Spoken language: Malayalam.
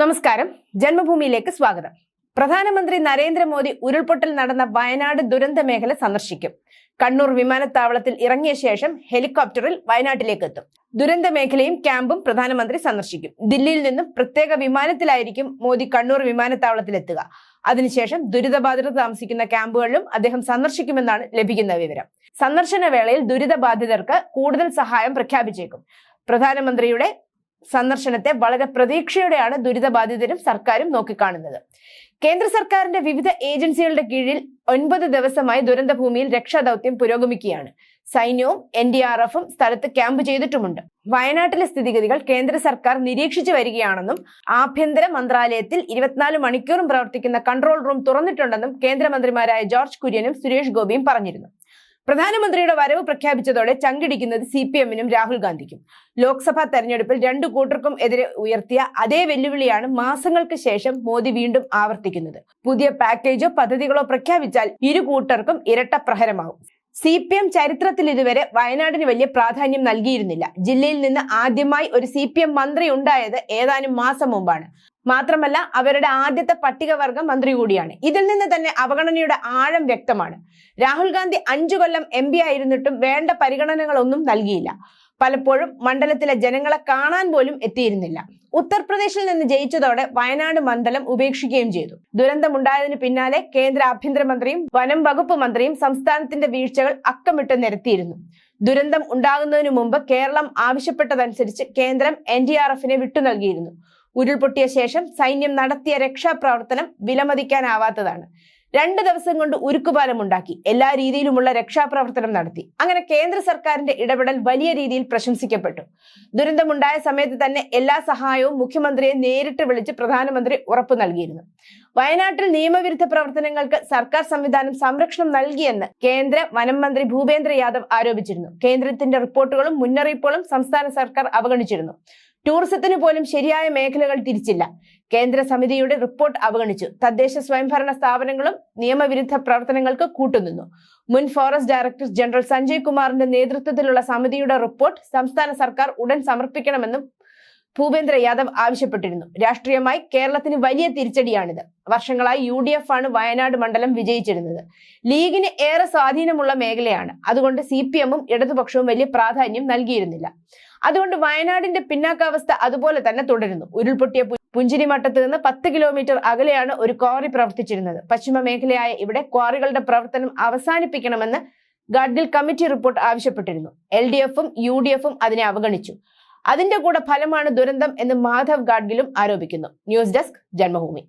നമസ്കാരം. ജന്മഭൂമിയിലേക്ക് സ്വാഗതം. പ്രധാനമന്ത്രി നരേന്ദ്രമോദി ഉരുൾപൊട്ടൽ നടന്ന വയനാട് ദുരന്ത മേഖല സന്ദർശിക്കും. കണ്ണൂർ വിമാനത്താവളത്തിൽ ഇറങ്ങിയ ശേഷം ഹെലികോപ്റ്ററിൽ വയനാട്ടിലേക്ക് എത്തും. ദുരന്ത മേഖലയും ക്യാമ്പും പ്രധാനമന്ത്രി സന്ദർശിക്കും. ദില്ലിയിൽ നിന്നും പ്രത്യേക വിമാനത്തിലായിരിക്കും മോദി കണ്ണൂർ വിമാനത്താവളത്തിൽ എത്തുക. അതിനുശേഷം ദുരിതബാധിതർ താമസിക്കുന്ന ക്യാമ്പുകളിലും അദ്ദേഹം സന്ദർശിക്കുമെന്നാണ് ലഭിക്കുന്ന വിവരം. സന്ദർശന വേളയിൽ ദുരിതബാധിതർക്ക് കൂടുതൽ സഹായം പ്രഖ്യാപിച്ചേക്കും. പ്രധാനമന്ത്രിയുടെ സന്ദർശനത്തെ വളരെ പ്രതീക്ഷയോടെയാണ് ദുരിതബാധിതരും സർക്കാരും നോക്കിക്കാണുന്നത്. കേന്ദ്ര സർക്കാരിന്റെ വിവിധ ഏജൻസികളുടെ കീഴിൽ ഒൻപത് ദിവസമായി ദുരന്ത ഭൂമിയിൽ രക്ഷാദൌത്യം പുരോഗമിക്കുകയാണ്. സൈന്യവും എൻ ഡി ആർ എഫും സ്ഥലത്ത് ക്യാമ്പ് ചെയ്തിട്ടുമുണ്ട്. വയനാട്ടിലെ സ്ഥിതിഗതികൾ കേന്ദ്ര സർക്കാർ നിരീക്ഷിച്ചു വരികയാണെന്നും ആഭ്യന്തര മന്ത്രാലയത്തിൽ ഇരുപത്തിനാല് മണിക്കൂറും പ്രവർത്തിക്കുന്ന കൺട്രോൾ റൂം തുറന്നിട്ടുണ്ടെന്നും കേന്ദ്രമന്ത്രിമാരായ ജോർജ് കുര്യനും സുരേഷ് ഗോപിയും പറഞ്ഞിരുന്നു. പ്രധാനമന്ത്രിയുടെ വരവ് പ്രഖ്യാപിച്ചതോടെ ചങ്കിടിക്കുന്നത് സി പി എമ്മിനും രാഹുൽ ഗാന്ധിക്കും. ലോക്സഭാ തെരഞ്ഞെടുപ്പിൽ രണ്ടു കൂട്ടർക്കും എതിരെ ഉയർത്തിയ അതേ വെല്ലുവിളിയാണ് മാസങ്ങൾക്ക് ശേഷം മോദി വീണ്ടും ആവർത്തിക്കുന്നത്. പുതിയ പാക്കേജോ പദ്ധതികളോ പ്രഖ്യാപിച്ചാൽ ഇരു കൂട്ടർക്കും ഇരട്ട പ്രഹരമാവും സി പി എം ചരിത്രത്തിൽ ഇതുവരെ വയനാടിന് വലിയ പ്രാധാന്യം നൽകിയിരുന്നില്ല. ജില്ലയിൽ നിന്ന് ആദ്യമായി ഒരു സി പി എം മന്ത്രി ഉണ്ടായത് ഏതാനും മാസം മുമ്പാണ്. മാത്രമല്ല അവരുടെ ആദ്യത്തെ പട്ടികവർഗ മന്ത്രി കൂടിയാണ്. ഇതിൽ നിന്ന് തന്നെ അവഗണനയുടെ ആഴം വ്യക്തമാണ്. രാഹുൽ ഗാന്ധി അഞ്ചു കൊല്ലം എം പി ആയിരുന്നിട്ടും വേണ്ട പരിഗണനകളൊന്നും നൽകിയില്ല. പലപ്പോഴും മണ്ഡലത്തിലെ ജനങ്ങളെ കാണാൻ പോലും എത്തിയിരുന്നില്ല. ഉത്തർപ്രദേശിൽ നിന്ന് ജയിച്ചതോടെ വയനാട് മണ്ഡലം ഉപേക്ഷിക്കുകയും ചെയ്തു. ദുരന്തമുണ്ടായതിനു പിന്നാലെ കേന്ദ്ര ആഭ്യന്തരമന്ത്രിയും വനം വകുപ്പ് മന്ത്രിയും സംസ്ഥാനത്തിന്റെ വീഴ്ചകൾ അക്കമിട്ട് നിരത്തിയിരുന്നു. ദുരന്തം ഉണ്ടാകുന്നതിനു മുമ്പ് കേരളം ആവശ്യപ്പെട്ടതനുസരിച്ച് കേന്ദ്രം എൻ ഡി ആർ എഫിനെ വിട്ടു നൽകിയിരുന്നു. ഉരുൾപൊട്ടിയ ശേഷം സൈന്യം നടത്തിയ രക്ഷാപ്രവർത്തനം വിലമതിക്കാനാവാത്തതാണ്. രണ്ട് ദിവസം കൊണ്ട് ഉരുക്കുപാലം ഉണ്ടാക്കി. എല്ലാ രീതിയിലുമുള്ള രക്ഷാപ്രവർത്തനം നടത്തി. അങ്ങനെ കേന്ദ്ര സർക്കാരിന്റെ ഇടപെടൽ വലിയ രീതിയിൽ പ്രശംസിക്കപ്പെട്ടു. ദുരന്തമുണ്ടായ സമയത്ത് തന്നെ എല്ലാ സഹായവും മുഖ്യമന്ത്രിയെ നേരിട്ട് വിളിച്ച് പ്രധാനമന്ത്രി ഉറപ്പു നൽകിയിരുന്നു. വയനാട്ടിൽ നിയമവിരുദ്ധ പ്രവർത്തനങ്ങൾക്ക് സർക്കാർ സംവിധാനം സംരക്ഷണം നൽകിയെന്ന് കേന്ദ്ര വനം മന്ത്രി ഭൂപേന്ദ്ര യാദവ് ആരോപിച്ചിരുന്നു. കേന്ദ്രത്തിന്റെ റിപ്പോർട്ടുകളും മുന്നറിയിപ്പുകളും സംസ്ഥാന സർക്കാർ അവഗണിച്ചിരുന്നു. ടൂറിസത്തിന് പോലും ശരിയായ മേഖലകൾ തിരിച്ചില്ല. കേന്ദ്ര സമിതിയുടെ റിപ്പോർട്ട് അവഗണിച്ചു. തദ്ദേശ സ്വയംഭരണ സ്ഥാപനങ്ങളും നിയമവിരുദ്ധ പ്രവർത്തനങ്ങൾക്ക് കൂട്ടുനിന്നു. മുൻ ഫോറസ്റ്റ് ഡയറക്ടർ ജനറൽ സഞ്ജയ് കുമാറിന്റെ നേതൃത്വത്തിലുള്ള സമിതിയുടെ റിപ്പോർട്ട് സംസ്ഥാന സർക്കാർ ഉടൻ സമർപ്പിക്കണമെന്നും ഭൂപേന്ദ്ര യാദവ് ആവശ്യപ്പെട്ടിരുന്നു. രാഷ്ട്രീയമായി കേരളത്തിന് വലിയ തിരിച്ചടിയാണിത്. വർഷങ്ങളായി യു ഡി എഫ് ആണ് വയനാട് മണ്ഡലം വിജയിച്ചിരുന്നത്. ലീഗിന് ഏറെ സ്വാധീനമുള്ള മേഖലയാണ്. അതുകൊണ്ട് സി പി എമ്മും ഇടതുപക്ഷവും വലിയ പ്രാധാന്യം നൽകിയിരുന്നില്ല. അതുകൊണ്ട് വയനാടിന്റെ പിന്നാക്കാവസ്ഥ അതുപോലെ തന്നെ തുടരുന്നു. ഉരുൾപൊട്ടിയ പുഞ്ചിരി പുഞ്ചിരിമട്ടത്ത് നിന്ന് പത്ത് കിലോമീറ്റർ അകലെയാണ് ഒരു ക്വാറി പ്രവർത്തിച്ചിരുന്നത്. പശ്ചിമ മേഖലയായ ഇവിടെ ക്വാറികളുടെ പ്രവർത്തനം അവസാനിപ്പിക്കണമെന്ന് ഗാഡ്ഗിൽ കമ്മിറ്റി റിപ്പോർട്ട് ആവശ്യപ്പെട്ടിരുന്നു. എൽ ഡി എഫും യു ഡി എഫും അതിനെ അവഗണിച്ചു. അതിന്റെ കൂടെ ഫലമാണ് ദുരന്തം എന്ന് മാധവ് ഗാഡ്ഗിലും ആരോപിക്കുന്നു. News desk Janmabhumi.